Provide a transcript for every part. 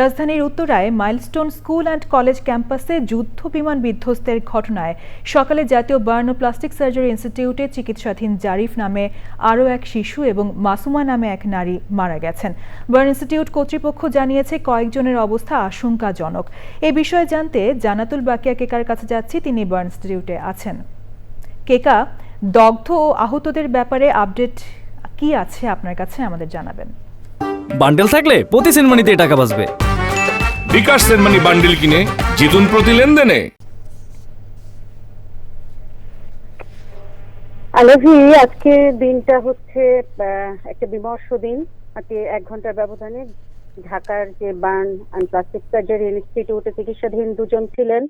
রাজধানীর উত্তরায় milestone school and college ক্যাম্পাসে যুদ্ধ বিমান বিধ্বস্তের ঘটনায় সকালে জাতীয় বার্ন প্লাস্টিক সার্জারি ইনস্টিটিউটে চিকিৎসাধীন জারিফ নামে আরও এক শিশু এবং মাসুমা নামে এক নারী মারা গেছেন। বার্ন ইনস্টিটিউট কর্তৃপক্ষ জানিয়েছে কয়েকজনের অবস্থা আশঙ্কাজনক। এ বিষয়ে জানতে জানাতুল বাকিয়া কেকার কাছে যাচ্ছি, তিনি বার্ন ইনস্টিটিউটে আছেন। কেকা, দগ্ধ ও আহতদের ব্যাপারে আপডেট কি আছে আপনার কাছে? আমাদের জানাবেন। বান্ডেল থাকলে প্রতি সেনমানিতে টাকা বাঁচবে। বিকাশ সেনমানি বান্ডিল কিনে জিতুন প্রতি লেনদেনে। আজকে দিনটা হচ্ছে একটা বিমর্ষ দিন। আজকে এক ঘণ্টার ব্যবধানে ঢাকার যে বার্ন অ্যান্ড প্লাস্টিক সার্জারি ইনস্টিটিউটে চিকিৎসাধীন দুজন ছিলেন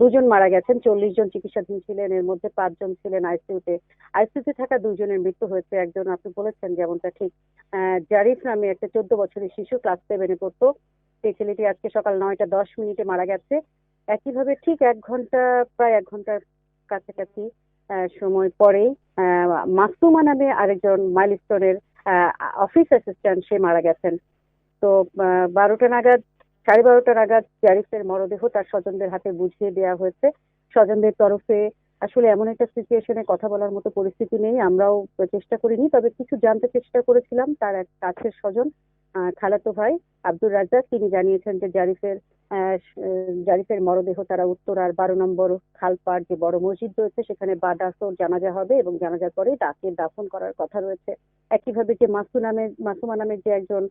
দুজন মারা গেছেন, চল্লিশ জন চিকিৎসাধীন ছিলেন, এর মধ্যে পাঁচজন ছিলেন আইসিইউতে। আইসিইউতে থাকা দুজনের মৃত্যু হয়েছে, একজন আপনি বলেছেন যেমনটা ঠিক। জারিফ নামে একটা চোদ্দ বছরের শিশু, ক্লাস সেভেনে পড়তো। সেই ছেলেটি আজকে সকাল নয়টা দশ মিনিটে মারা গেছে। একইভাবে ঠিক এক ঘণ্টা, প্রায় এক ঘণ্টার কাছাকাছি সময় পরেই মাসুমা নামে আরেকজন মাইলস্টোনের অফিস অ্যাসিস্ট্যান্ট সে মারা গেছেন। তো বারোটা নাগাদ, সাড়ে বারোটা নাগাদ জারিফের মরদেহ তার স্বজনদের হাতে বুঝিয়ে দেওয়া হয়েছে। স্বজনদের তরফে আসলে এমন একটা সিচুয়েশনে কথা বলার মতো পরিস্থিতি নেই। আমরাও চেষ্টা করিনি, তবে কিছু জানতে চেষ্টা করেছিলাম, তার এক কাছের স্বজন। খালাতো ভাই আব্দুর রাজ্জাক তিনি জানিয়েছেন যে জারিফের জারিফের মরদেহ, তারা উত্তরার বারো নম্বর খালপাড় যে বড় মসজিদ রয়েছে, সেখানে বাদাসর জানাজা হবে এবং জানাজার পরে তাকে দাফন করার কথা রয়েছে। একইভাবে যে মাসু নামের, মাসুমা নামের যে একজন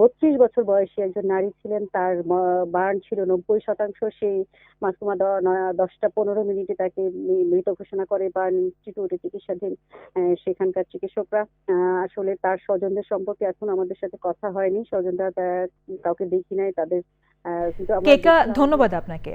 বত্রিশ বছর বয়সী একজন নারী ছিলেন, তার বার্ন ছিল নব্বই শতাংশ, সেই মাসুমা দশটা পনেরো মিনিটে তাকে মৃত ঘোষণা করে বার্ন ইনস্টিটিউটে চিকিৎসাধীন সেখানকার চিকিৎসকরা। আসলে তার স্বজনদের সম্পর্কে এখন আমাদের সাথে কথা হয়নি। স্বজনরা কাউকে দেখি নাই, তাদের কেকা দেখলাম- ধন্যবাদ আপনাকে